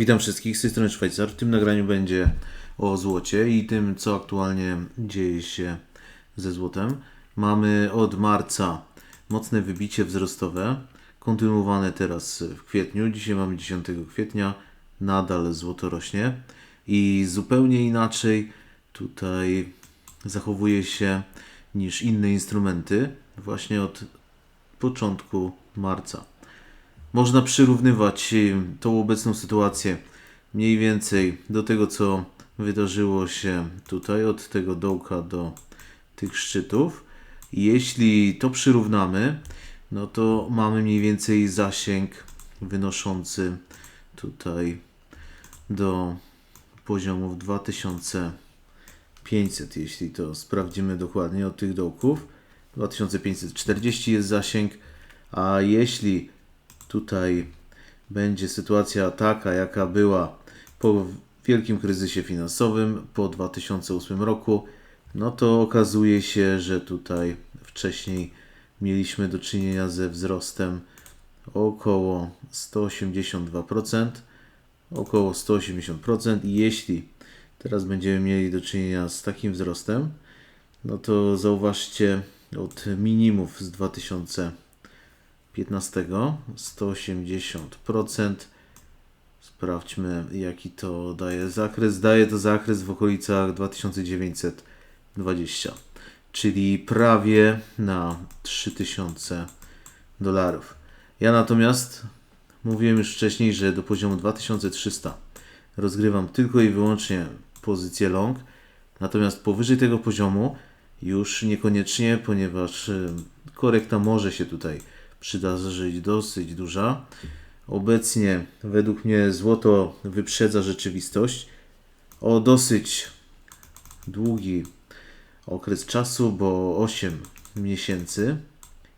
Witam wszystkich z tej strony Szwajcar. W tym nagraniu będzie o złocie i tym, co aktualnie dzieje się ze złotem. Mamy od marca mocne wybicie wzrostowe, kontynuowane teraz w kwietniu. Dzisiaj mamy 10 kwietnia, nadal złoto rośnie i zupełnie inaczej tutaj zachowuje się niż inne instrumenty właśnie od początku marca. Można przyrównywać y, tą obecną sytuację mniej więcej do tego, co wydarzyło się tutaj, od tego dołka do tych szczytów. Jeśli to przyrównamy, no to mamy mniej więcej zasięg wynoszący tutaj do poziomów 2500, jeśli to sprawdzimy dokładnie od tych dołków. 2540 jest zasięg, a jeśli tutaj będzie sytuacja taka, jaka była po wielkim kryzysie finansowym po 2008 roku, no to okazuje się, że tutaj wcześniej mieliśmy do czynienia ze wzrostem około 182%, około 180% i jeśli teraz będziemy mieli do czynienia z takim wzrostem, no to zauważcie od minimów z 2000 15 180%. Sprawdźmy jaki to daje zakres. Daje to zakres w okolicach 2920, czyli prawie na 3000 dolarów. Ja natomiast mówiłem już wcześniej, że do poziomu 2300 rozgrywam tylko i wyłącznie pozycję long, natomiast powyżej tego poziomu już niekoniecznie, ponieważ korekta może się tutaj przydarzyć dosyć duża. Obecnie według mnie złoto wyprzedza rzeczywistość o dosyć długi okres czasu, bo 8 miesięcy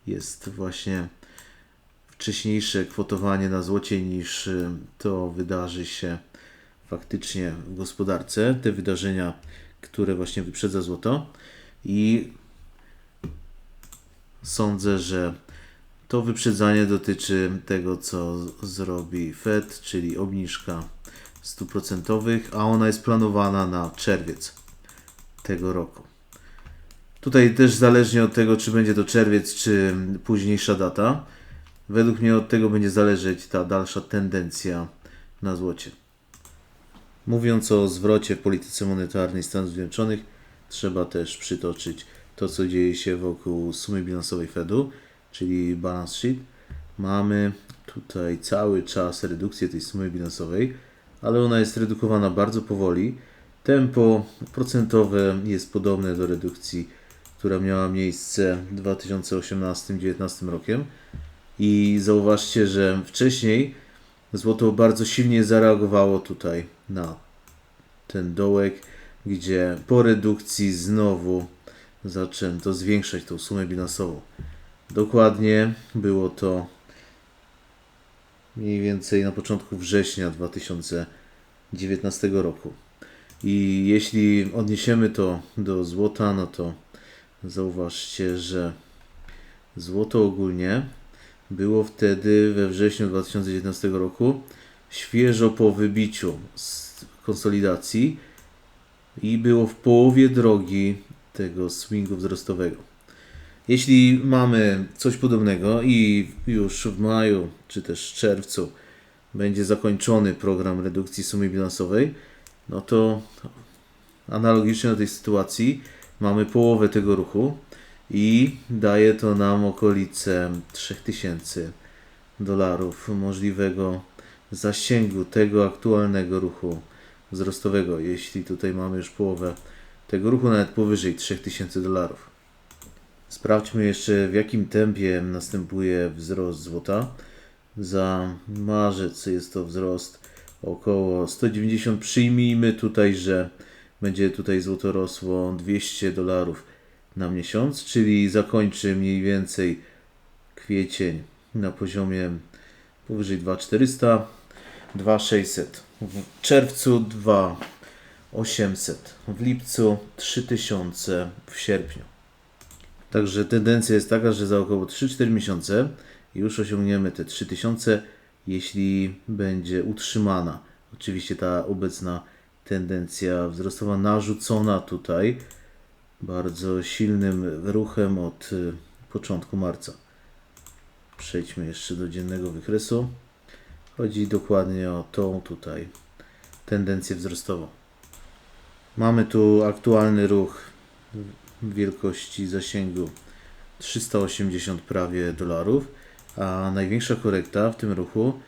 jest właśnie wcześniejsze kwotowanie na złocie niż y, to wydarzy się faktycznie w gospodarce. Te wydarzenia, które właśnie wyprzedza złoto i sądzę, że to wyprzedzanie dotyczy tego, co zrobi Fed, czyli obniżka stóp procentowych, a ona jest planowana na czerwiec tego roku. Tutaj też zależnie od tego, czy będzie to czerwiec, czy późniejsza data, według mnie od tego będzie zależeć ta dalsza tendencja na złocie. Mówiąc o zwrocie w polityce monetarnej Stanów Zjednoczonych, trzeba też przytoczyć to, co dzieje się wokół sumy bilansowej Fedu czyli balance sheet, mamy tutaj cały czas redukcję tej sumy bilansowej, ale ona jest redukowana bardzo powoli. Tempo procentowe jest podobne do redukcji, która miała miejsce w 2018-2019 rokiem. I zauważcie, że wcześniej złoto bardzo silnie zareagowało tutaj na ten dołek, gdzie po redukcji znowu zaczęto zwiększać tą sumę bilansową. Dokładnie było to mniej więcej na początku września 2019 roku. I jeśli odniesiemy to do złota, no to zauważcie, że złoto ogólnie było wtedy we wrześniu 2019 roku świeżo po wybiciu z konsolidacji i było w połowie drogi tego swingu wzrostowego. Jeśli mamy coś podobnego i już w maju czy też czerwcu będzie zakończony program redukcji sumy bilansowej, no to analogicznie do tej sytuacji mamy połowę tego ruchu i daje to nam okolice 3000 dolarów możliwego zasięgu tego aktualnego ruchu wzrostowego, jeśli tutaj mamy już połowę tego ruchu, nawet powyżej 3000 dolarów. Sprawdźmy jeszcze w jakim tempie następuje wzrost złota. Za marzec jest to wzrost około 190. Przyjmijmy tutaj, że będzie tutaj złoto rosło 200 dolarów na miesiąc, czyli zakończy mniej więcej kwiecień na poziomie powyżej 2400, 2600. W czerwcu 2800, w lipcu 3000 w sierpniu. Także tendencja jest taka, że za około 3-4 miesiące już osiągniemy te 3000, jeśli będzie utrzymana Oczywiście ta obecna tendencja wzrostowa narzucona tutaj bardzo silnym ruchem od y, początku marca. Przejdźmy jeszcze do dziennego wykresu. Chodzi dokładnie o tą tutaj tendencję wzrostową. Mamy tu aktualny ruch wielkości zasięgu 380 prawie dolarów, a największa korekta w tym ruchu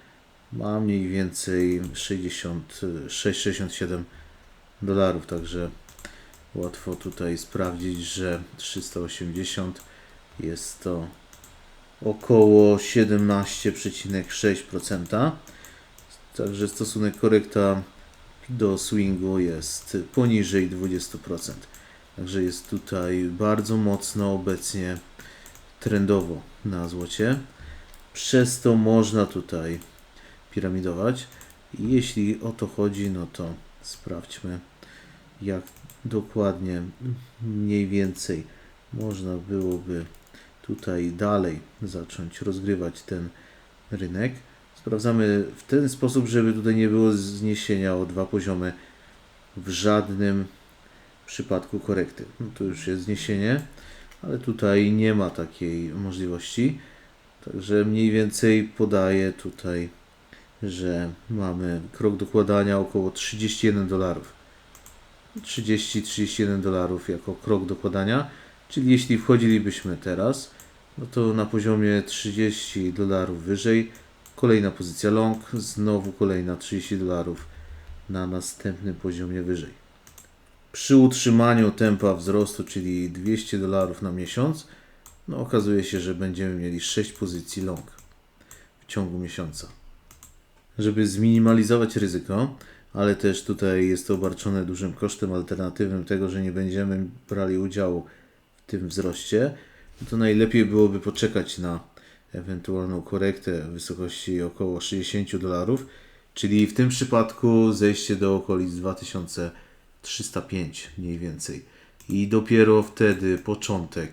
ma mniej więcej 66-67 dolarów, także łatwo tutaj sprawdzić, że 380 jest to około 17,6%. Także stosunek korekta do swingu jest poniżej 20%. Także jest tutaj bardzo mocno obecnie trendowo na złocie. Przez to można tutaj piramidować. Jeśli o to chodzi, no to sprawdźmy, jak dokładnie mniej więcej można byłoby tutaj dalej zacząć rozgrywać ten rynek. Sprawdzamy w ten sposób, żeby tutaj nie było zniesienia o dwa poziomy w żadnym przypadku korekty. No to już jest zniesienie, ale tutaj nie ma takiej możliwości. Także mniej więcej podaję tutaj, że mamy krok dokładania około 31 dolarów. 30-31 dolarów jako krok dokładania. Czyli jeśli wchodzilibyśmy teraz, no to na poziomie 30 dolarów wyżej, kolejna pozycja long, znowu kolejna 30 dolarów na następnym poziomie wyżej. Przy utrzymaniu tempa wzrostu, czyli 200 dolarów na miesiąc, no okazuje się, że będziemy mieli 6 pozycji long w ciągu miesiąca. Żeby zminimalizować ryzyko, ale też tutaj jest to obarczone dużym kosztem alternatywnym tego, że nie będziemy brali udziału w tym wzroście, no to najlepiej byłoby poczekać na ewentualną korektę w wysokości około 60 dolarów, czyli w tym przypadku zejście do okolic 2305 mniej więcej. I dopiero wtedy początek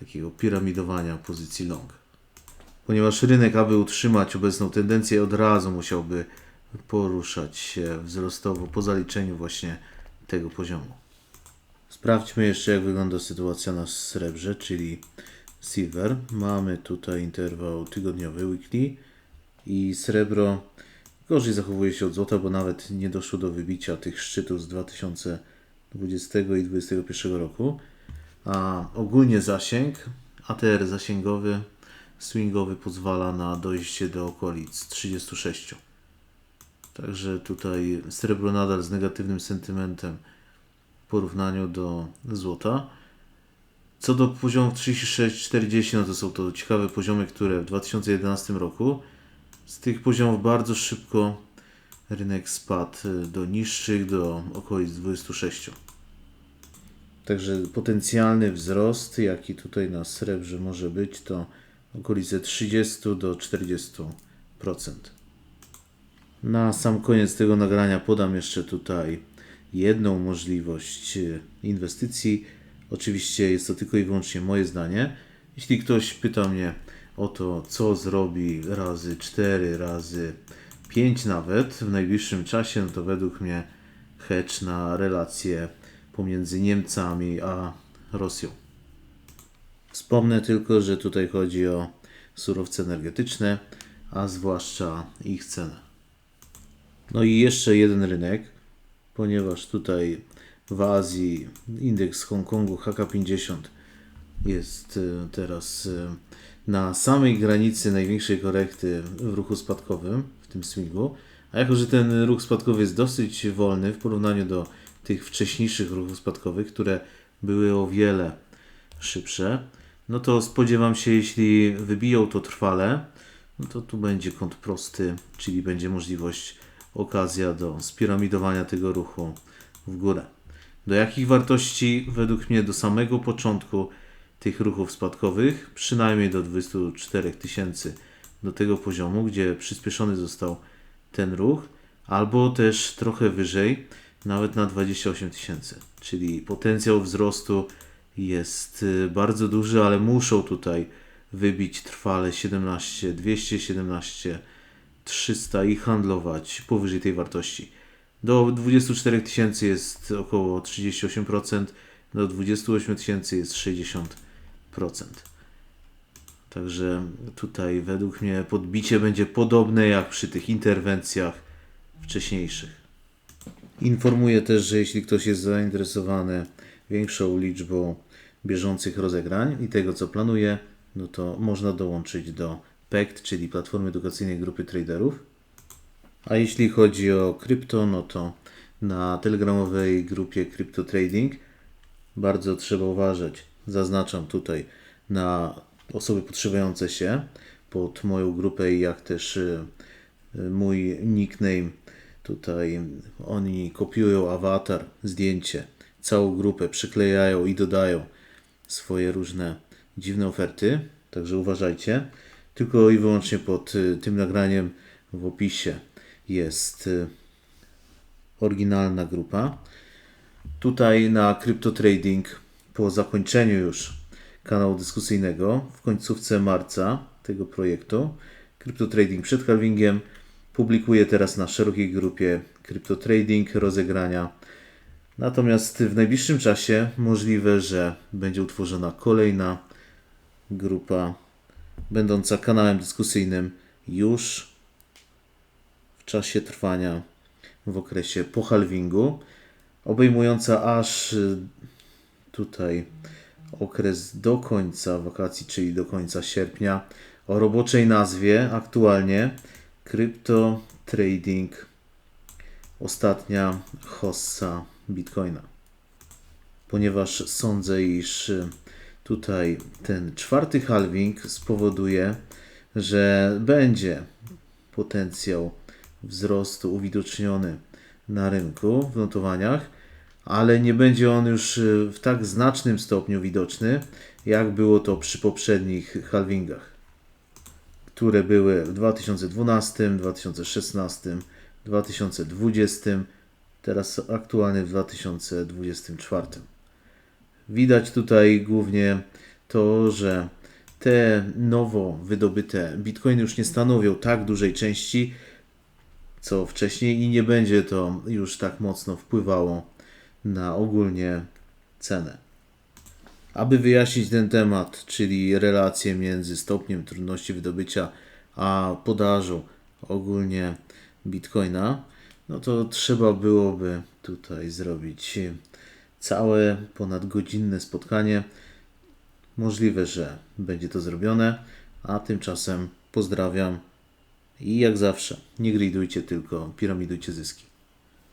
takiego piramidowania pozycji long. Ponieważ rynek, aby utrzymać obecną tendencję, od razu musiałby poruszać się wzrostowo po zaliczeniu właśnie tego poziomu. Sprawdźmy jeszcze, jak wygląda sytuacja na srebrze, czyli silver. Mamy tutaj interwał tygodniowy, weekly i srebro gorzej zachowuje się od złota, bo nawet nie doszło do wybicia tych szczytów z 2020 i 2021 roku. A ogólnie zasięg, ATR zasięgowy, swingowy pozwala na dojście do okolic 36. Także tutaj srebro nadal z negatywnym sentymentem w porównaniu do złota. Co do poziomów 36-40, no to są to ciekawe poziomy, które w 2011 roku z tych poziomów bardzo szybko rynek spadł do niższych, do okolic 26. Także potencjalny wzrost, jaki tutaj na srebrze może być, to okolice 30 do 40%. Na sam koniec tego nagrania podam jeszcze tutaj jedną możliwość e, inwestycji. Oczywiście jest to tylko i wyłącznie moje zdanie. Jeśli ktoś pyta mnie o to, co zrobi razy 4, razy 5 nawet w najbliższym czasie, no to według mnie hedge na relacje pomiędzy Niemcami a Rosją. Wspomnę tylko, że tutaj chodzi o surowce energetyczne, a zwłaszcza ich cenę. No i jeszcze jeden rynek, ponieważ tutaj w Azji indeks Hongkongu HK50 jest e, teraz e, na samej granicy największej korekty w ruchu spadkowym, w tym swingu. A jako, że ten ruch spadkowy jest dosyć wolny w porównaniu do tych wcześniejszych ruchów spadkowych, które były o wiele szybsze, no to spodziewam się, jeśli wybiją to trwale, no to tu będzie kąt prosty, czyli będzie możliwość okazja do spiramidowania tego ruchu w górę. Do jakich wartości? Według mnie do samego początku tych ruchów spadkowych, przynajmniej do 24 tysięcy do tego poziomu, gdzie przyspieszony został ten ruch, albo też trochę wyżej, nawet na 28 tysięcy. Czyli potencjał wzrostu jest y, bardzo duży, ale muszą tutaj wybić trwale 17, 217 300 i handlować powyżej tej wartości. Do 24 tysięcy jest około 38%, do 28 tysięcy jest 60%. Także tutaj według mnie podbicie będzie podobne jak przy tych interwencjach wcześniejszych. Informuję też, że jeśli ktoś jest zainteresowany większą liczbą bieżących rozegrań i tego, co planuje, no to można dołączyć do PECT, czyli Platformy Edukacyjnej Grupy Traderów. A jeśli chodzi o krypto, no to na telegramowej grupie Crypto Trading bardzo trzeba uważać. Zaznaczam tutaj na osoby podszywające się pod moją grupę, jak też y, y, mój nickname. Tutaj oni kopiują awatar, zdjęcie, całą grupę, przyklejają i dodają swoje różne dziwne oferty. Także uważajcie. Tylko i wyłącznie pod y, tym nagraniem w opisie jest oryginalna grupa. Tutaj na Crypto Trading po zakończeniu już kanału dyskusyjnego w końcówce marca tego projektu Crypto Trading przed halvingiem publikuję teraz na szerokiej grupie Crypto Trading rozegrania. Natomiast w najbliższym czasie możliwe, że będzie utworzona kolejna grupa będąca kanałem dyskusyjnym już w czasie trwania w okresie po halvingu, obejmująca aż tutaj okres do końca wakacji, czyli do końca sierpnia, o roboczej nazwie aktualnie Crypto Trading ostatnia hossa Bitcoina. Ponieważ sądzę, iż tutaj ten czwarty halving spowoduje, że będzie potencjał wzrostu uwidoczniony na rynku w notowaniach, ale nie będzie on już y, w tak znacznym stopniu widoczny, jak było to przy poprzednich halvingach, które były w 2012, 2016, 2020, teraz aktualny w 2024. Widać tutaj głównie to, że te nowo wydobyte bitcoiny już nie stanowią tak dużej części, co wcześniej i nie będzie to już tak mocno wpływało na ogólnie cenę. Aby wyjaśnić ten temat, czyli relację między stopniem trudności wydobycia a podażą ogólnie bitcoina, no to trzeba byłoby tutaj zrobić całe ponadgodzinne spotkanie. Możliwe, że będzie to zrobione, a tymczasem pozdrawiam i jak zawsze, nie gridujcie, tylko piramidujcie zyski.